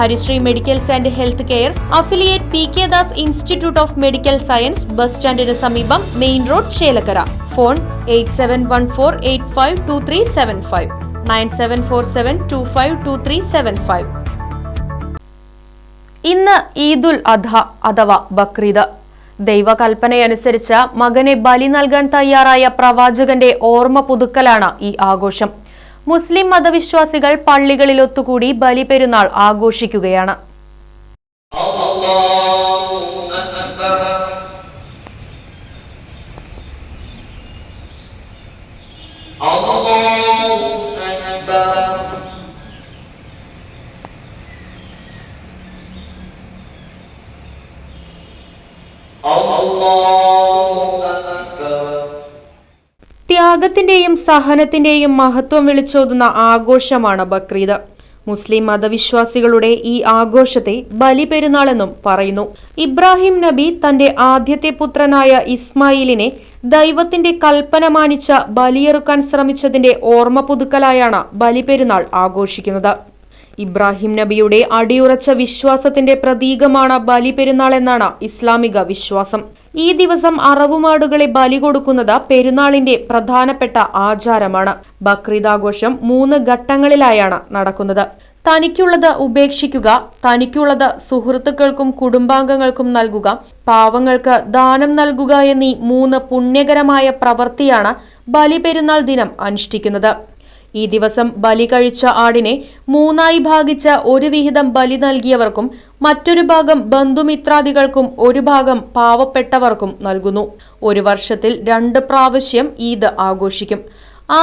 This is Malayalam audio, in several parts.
Harisree medicals and health care affiliate P K Das institute of medical science bus സ്റ്റാൻഡിന് സമീപം main road Chelakkara. Phone eight seven one four eight five two three seven five. Nine seven four seven two five two three seven five. ഇന്ന് ഈദുൽ അധ അഥവാ ബക്രീദ്. ദൈവകൽപ്പനയനുസരിച്ച് മകനെ ബലി നൽകാൻ തയ്യാറായ പ്രവാചകന്റെ ഓർമ്മ പുതുക്കലാണ് ഈ ആഘോഷം. മുസ്ലിം മതവിശ്വാസികൾ പള്ളികളിൽ ഒത്തുകൂടി ബലിപെരുന്നാൾ ആഘോഷിക്കുകയാണ്. Allah ത്യാഗത്തിന്റെയും സഹനത്തിന്റെയും മഹത്വം വിളിച്ചോതുന്ന ആഘോഷമാണ് ബക്രീദ്. മുസ്ലിം മതവിശ്വാസികളുടെ ഈ ആഘോഷത്തെ ബലിപെരുന്നാളെന്നും പറയുന്നു. ഇബ്രാഹിം നബി തന്റെ ആദ്യത്തെ പുത്രനായ ഇസ്മായിലിനെ ദൈവത്തിന്റെ കൽപ്പന മാനിച്ച ബലിയെറുക്കാൻ ശ്രമിച്ചതിന്റെ ഓർമ്മ പുതുക്കലായാണ് ബലിപെരുന്നാൾ ആഘോഷിക്കുന്നത്. ഇബ്രാഹിം നബിയുടെ അടിയുറച്ച വിശ്വാസത്തിന്റെ പ്രതീകമാണ് ബലിപെരുന്നാൾ എന്നാണ് ഇസ്ലാമിക വിശ്വാസം. ഈ ദിവസം അറവുമാടുകളെ ബലി കൊടുക്കുന്നത് പെരുന്നാളിന്റെ പ്രധാനപ്പെട്ട ആചാരമാണ്. ബക്രീദ് ആഘോഷം മൂന്ന് ഘട്ടങ്ങളിലായാണ് നടക്കുന്നത്. തനിക്കുള്ളത് ഉപേക്ഷിക്കുക തനിക്കുള്ളത് സുഹൃത്തുക്കൾക്കും കുടുംബാംഗങ്ങൾക്കും നൽകുക പാവങ്ങൾക്ക് ദാനം നൽകുക എന്നീ മൂന്ന് പുണ്യകരമായ പ്രവൃത്തിയാണ് ബലിപെരുന്നാൾ ദിനം അനുഷ്ഠിക്കുന്നത്. ഈ ദിവസം ബലി കഴിച്ച ആടിനെ മൂന്നായി ഭാഗിച്ച ഒരു വിഹിതം ബലി നൽകിയവർക്കും മറ്റൊരു ഭാഗം ബന്ധുമിത്രാദികൾക്കും ഒരു ഭാഗം പാവപ്പെട്ടവർക്കും നൽകുന്നു. ഒരു വർഷത്തിൽ രണ്ട് പ്രാവശ്യം ഈദ് ആഘോഷിക്കും.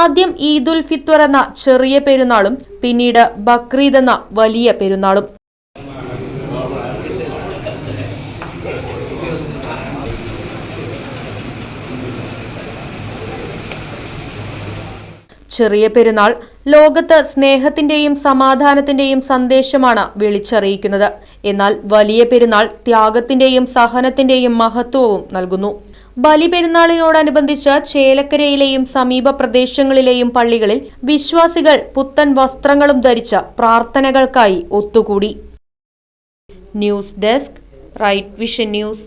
ആദ്യം ഈദുൽ ഫിത്വർ എന്ന ചെറിയ പെരുന്നാളും പിന്നീട് ബക്രീദ് എന്ന വലിയ പെരുന്നാളും. ചെറിയ പെരുന്നാൾ ലോകത്ത് സ്നേഹത്തിന്റെയും സമാധാനത്തിന്റെയും സന്ദേശമാണ് വിളിച്ചറിയിക്കുന്നത്. എന്നാൽ വലിയ പെരുന്നാൾ ത്യാഗത്തിന്റെയും സഹനത്തിന്റെയും മഹത്വവും നൽകുന്നു. ബലിപെരുന്നാളിനോടനുബന്ധിച്ച് ചേലക്കരയിലെയും സമീപ പ്രദേശങ്ങളിലെയും പള്ളികളിൽ വിശ്വാസികൾ പുത്തൻ വസ്ത്രങ്ങളും ധരിച്ച് പ്രാർത്ഥനകൾക്കായി ഒത്തുകൂടി. News desk right vision news.